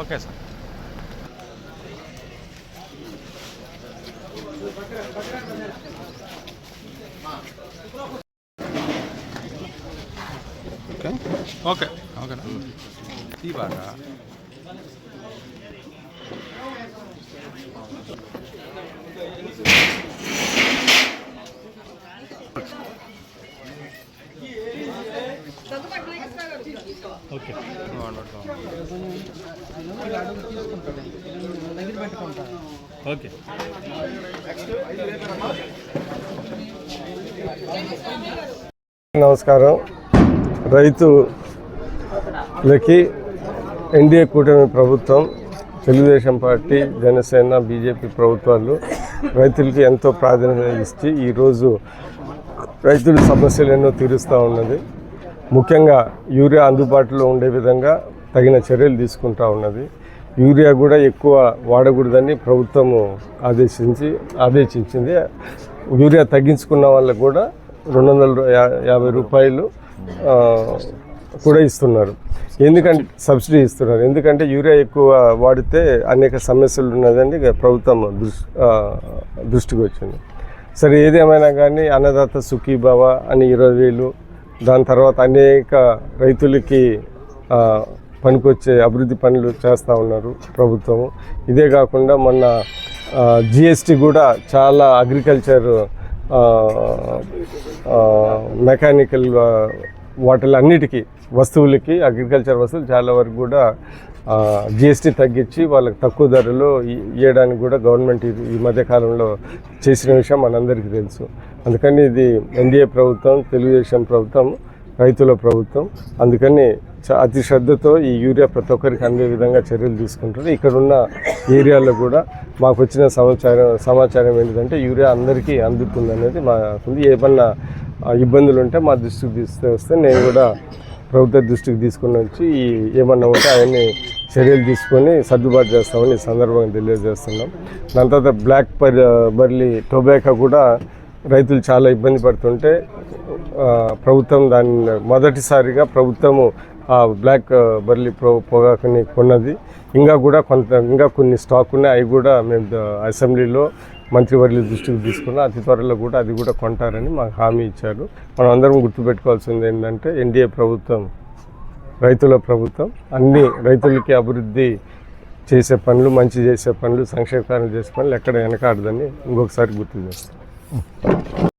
Okay sir. Okay. Okay. ఓకేనా? ఈ బాగా ఓకే. ఓకే. నమస్కారం. రైతులకి ఎన్డీఏ కూటమి ప్రభుత్వం తెలుగుదేశం పార్టీ జనసేన బీజేపీ ప్రభుత్వాలు రైతులకి ఎంతో ప్రాధాన్యత ఇచ్చి ఈరోజు రైతుల సమస్యలు ఎన్నో తీరుస్తూ ఉన్నది. ముఖ్యంగా యూరియా అందుబాటులో ఉండే విధంగా తగిన చర్యలు తీసుకుంటా ఉన్నది. యూరియా కూడా ఎక్కువ వాడకూడదని ప్రభుత్వము ఆదేశించి ఆదేశించింది. యూరియా తగ్గించుకున్న వాళ్ళకు కూడా రెండు వందల యాభై రూపాయలు కూడా ఇస్తున్నారు. ఎందుకంటే సబ్సిడీ ఇస్తున్నారు. ఎందుకంటే యూరియా ఎక్కువ వాడితే అనేక సమస్యలు ఉన్నదని ప్రభుత్వం దృష్టి దృష్టికి వచ్చింది. సరే ఏదేమైనా కానీ అన్నదాత సుఖీభావ అని ఇరవై వేలు దాని తర్వాత అనేక రైతులకి పనికొచ్చే అభివృద్ధి పనులు చేస్తూ ఉన్నారు ప్రభుత్వము ఇదే కాకుండా మొన్న జిఎస్టీ కూడా చాలా అగ్రికల్చర్ మెకానికల్ వాటిలన్నిటికీ వస్తువులకి అగ్రికల్చర్ వస్తువులు చాలా వరకు కూడా జిఎస్టీ తగ్గించి వాళ్ళకి తక్కువ ధరలో ఇవ్వడానికి కూడా గవర్నమెంట్ ఇది ఈ మధ్యకాలంలో చేసిన విషయం మనందరికీ తెలుసు. అందుకని ఇది ఎన్డీఏ ప్రభుత్వం తెలుగుదేశం ప్రభుత్వం రైతుల ప్రభుత్వం అందుకని అతి శ్రద్ధతో ఈ యూరియా ప్రతి ఒక్కరికి అందే విధంగా చర్యలు తీసుకుంటారు ఇక్కడ ఉన్న ఏరియాలో కూడా మాకు వచ్చిన సమాచారం సమాచారం ఏంటంటే యూరియా అందరికీ అందుతుంది అనేది మాకుంది. ఏమన్నా ఇబ్బందులు ఉంటే మా దృష్టికి తీసుకు వస్తే నేను కూడా ప్రభుత్వ దృష్టికి తీసుకుని వచ్చి ఏమన్నా ఉంటే అవన్నీ చర్యలు తీసుకొని సర్దుబాటు చేస్తామని ఈ సందర్భంగా తెలియజేస్తున్నాం. దాని తర్వాత బ్లాక్ పర్ బర్లీ టొబాకో కూడా రైతులు చాలా ఇబ్బంది పడుతుంటే ప్రభుత్వం దాన్ని మొదటిసారిగా ప్రభుత్వము ఆ బ్లాక్ బర్లీ పొ పొగాకుని కొన్నది. ఇంకా కూడా కొంత ఇంకా కొన్ని స్టాక్ ఉన్నాయి. అవి కూడా మేము అసెంబ్లీలో మంత్రివర్యుల దృష్టికి తీసుకున్న అతి త్వరలో కూడా అది కూడా కొంటారని మాకు హామీ ఇచ్చారు. మనం అందరం గుర్తుపెట్టుకోవాల్సింది ఏంటంటే ఎన్డీఏ ప్రభుత్వం రైతుల ప్రభుత్వం అన్ని రైతులకి అభివృద్ధి చేసే పనులు మంచి చేసే పనులు సంక్షేమ కార్యాలు చేసే పనులు ఎక్కడ వెనకాడదని ఇంకొకసారి గుర్తు చేస్తాం.